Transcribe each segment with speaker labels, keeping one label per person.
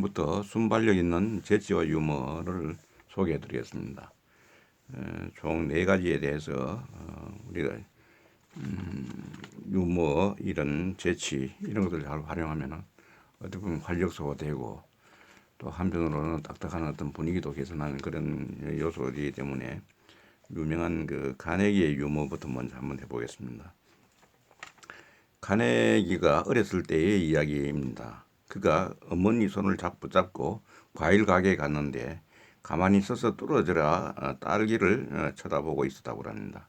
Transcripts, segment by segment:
Speaker 1: 부터 순발력 있는 재치와 유머를 소개해 드리겠습니다. 총 네 가지에 대해서 어, 우리가 음, 유머 이런 재치 이런 것들을 잘 활용하면 어떻게 보면 활력소가 되고 또 한편으로는 딱딱한 어떤 분위기도 개선하는 그런 요소이기 때문에 유명한 그 카네기의 유머부터 먼저 한번 해보겠습니다. 카네기가 어렸을 때의 이야기입니다. 그가 어머니 손을 잡 붙잡고 과일 가게에 갔는데 가만히 서서 뚫어져라 어, 딸기를 어, 쳐다보고 있었다고 합니다.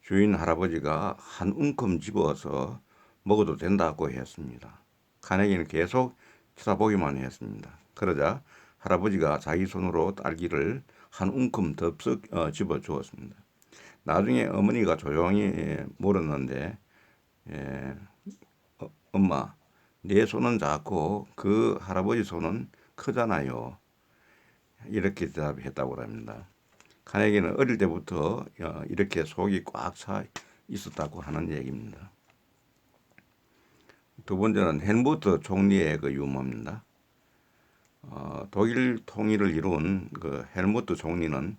Speaker 1: 주인 할아버지가 한 움큼 집어서 먹어도 된다고 했습니다. 카네기는 계속 쳐다보기만 했습니다. 그러자 할아버지가 자기 손으로 딸기를 한 움큼 덥석 어, 집어 주었습니다. 나중에 어머니가 조용히 예, 물었는데 예, 어, 엄마 내 손은 작고 그 할아버지 손은 크잖아요. 이렇게 대답했다고 합니다. 카네기는 어릴 때부터 어, 이렇게 속이 꽉 차 있었다고 하는 얘기입니다. 두 번째는 헬무트 총리의 그 유머입니다. 어, 독일 통일을 이룬 그 헬무트 총리는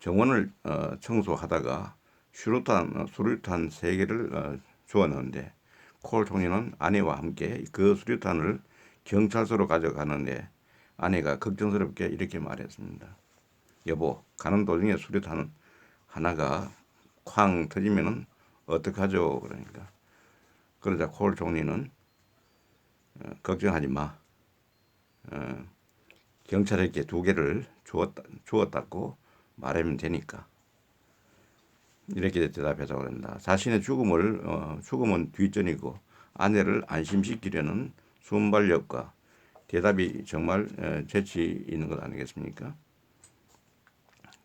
Speaker 1: 정원을 어, 청소하다가 슈루탄 어, 수류탄 세 개를 어, 주었는데 콜 총리는 아내와 함께 그 수류탄을 경찰서로 가져가는데 아내가 걱정스럽게 이렇게 말했습니다. 여보, 가는 도중에 수류탄 하나가 쾅 터지면은 어떡하죠? 그러니까. 그러자 콜 총리는 어, 걱정하지 마. 어, 경찰에게 두 개를 주었다, 주었다고 말하면 되니까. 이렇게 대답해서 그런다. 자신의 죽음을 어, 죽음은 뒷전이고 아내를 안심시키려는 순발력과 대답이 정말 어, 재치 있는 것 아니겠습니까?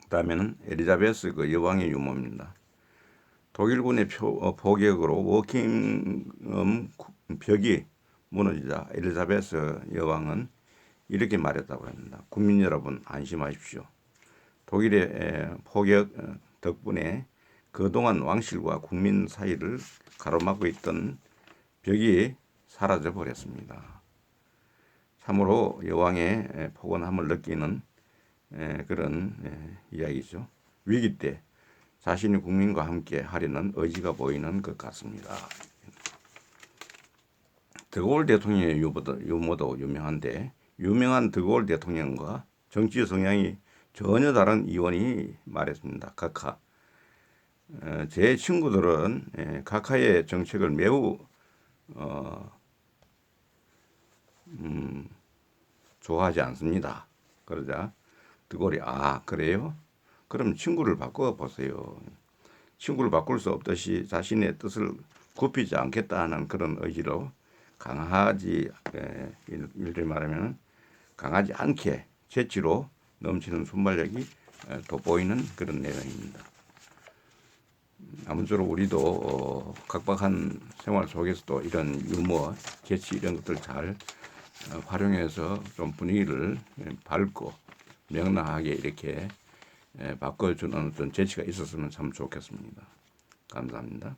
Speaker 1: 그다음에는 엘리자베스 그 여왕의 유머입니다. 독일군의 표, 어, 포격으로 워킹엄 벽이 무너지자 엘리자베스 여왕은 이렇게 말했다고 합니다. 국민 여러분 안심하십시오. 독일의 에, 포격 어, 덕분에 그동안 왕실과 국민 사이를 가로막고 있던 벽이 사라져 버렸습니다. 참으로 여왕의 에, 포근함을 느끼는 에, 그런 에, 이야기죠. 위기 때 자신이 국민과 함께 하려는 의지가 보이는 것 같습니다. 드골 대통령의 유머도, 유머도 유명한데 유명한 드골 대통령과 정치 성향이 전혀 다른 의원이 말했습니다. 각하. 어, 제 친구들은 예, 각하의 정책을 매우 어, 음, 좋아하지 않습니다. 그러자 드골이 아 그래요? 그럼 친구를 바꿔 보세요. 친구를 바꿀 수 없듯이 자신의 뜻을 굽히지 않겠다는 그런 의지로 강하지 에, 일들 말하면 강하지 않게 재치로 넘치는 순발력이 에, 돋보이는 그런 내용입니다. 아무쪼록 우리도 어, 각박한 생활 속에서도 이런 유머, 재치 이런 것들 잘 어, 활용해서 좀 분위기를 예, 밝고 명랑하게 이렇게 예, 바꿔주는 어떤 재치가 있었으면 참 좋겠습니다. 감사합니다.